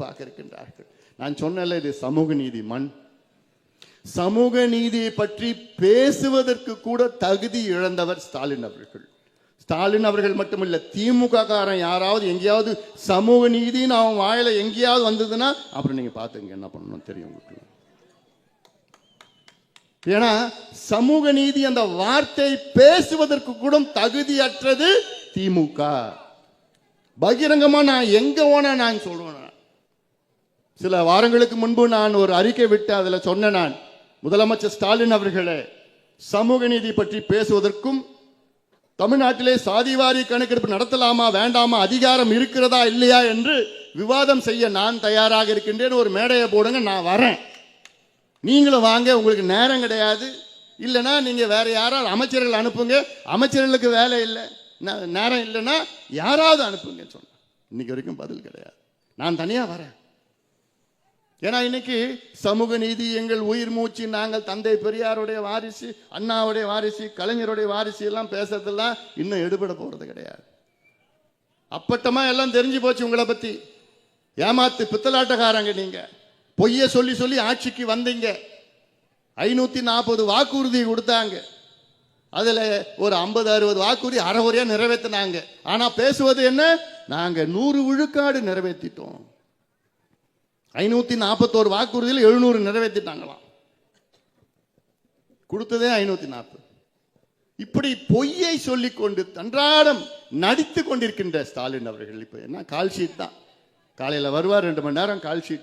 பார்க்க இருக்கின்றார்கள். நான் சொன்னல இது சமூக நீதி மண். சமூக நீதியை பற்றி பேசுவதற்கு கூட தகுதி இழந்தவர் ஸ்டாலின் அவர்கள். ஸ்டாலின் அவர்கள் மட்டுமில்ல திமுக காரன் யாராவது எங்கேயாவது சமூக நீதின்னு அவன் வாயில எங்கேயாவது வந்ததுன்னா அப்புறம் நீங்க பாத்துங்க என்ன பண்ணணும் தெரியும் உங்களுக்கு. ஏன்னா சமூக நீதி அந்த வார்த்தை பேசுவதற்கு கூட தகுதியற்றது திமுக. பகிரங்கமா நான் எங்க ஓனா நான் சொல்லுவேன் சில வாரங்களுக்கு முன்பு நான் ஒரு அறிக்கை விட்டு அதில் சொன்ன நான் முதலமைச்சர் ஸ்டாலின் அவர்களே சமூக நீதி பற்றி பேசுவதற்கும் தமிழ்நாட்டிலே சாதிவாரி கணக்கெடுப்பு நடத்தலாமா வேண்டாமா அதிகாரம் இருக்கிறதா இல்லையா என்று விவாதம் செய்ய நான் தயாராக இருக்கின்றேன். ஒரு மேடையை போடுங்க நான் வரேன். நீங்களும் வாங்க உங்களுக்கு நேரம் கிடையாது. இல்லைன்னா நீங்கள் வேற யாராவது அமைச்சர்கள் அனுப்புங்க. அமைச்சர்களுக்கு வேலை இல்லை. நேரம் இல்லைன்னா யாராவது அனுப்புங்க சொன்னேன் இன்னைக்கு வரைக்கும் பதில் கிடையாது. நான் தனியாக வரேன். ஏன்னா இன்னைக்கு சமூக நீதி எங்கள் உயிர் மூச்சு நாங்கள் தந்தை பெரியாருடைய வாரிசு அண்ணாவுடைய வாரிசு கலைஞருடைய வாரிசு எல்லாம் பேசுறதெல்லாம் இன்னும் எடுபட போறது கிடையாது. அப்பட்டமா எல்லாம் தெரிஞ்சு போச்சு உங்களை பத்தி. ஏமாத்து பித்தலாட்டக்காரங்க நீங்க. பொய்ய சொல்லி சொல்லி ஆட்சிக்கு வந்தீங்க. ஐநூத்தி நாற்பது வாக்குறுதி கொடுத்தாங்க. அதுல ஒரு ஐம்பது அறுபது வாக்குறுதி அறகுறையா நிறைவேற்றினாங்க ஆனா பேசுவது என்ன? நாங்க நூறு விழுக்காடு நிறைவேற்றிட்டோம் ஐநூத்தி நாற்பத்தோரு வாக்குறுதியில் எழுநூறு நிறைவேற்றிட்டாங்களாம். கொடுத்ததே ஐநூத்தி நாற்பது இப்படி பொய்யை சொல்லி கொண்டு அன்றாடம் நடித்து கொண்டிருக்கின்ற ஸ்டாலின் அவர்கள் இப்ப என்ன கால் ஷீட் தான். காலையில வருவார் ரெண்டு மணி நேரம் கால் ஷீட்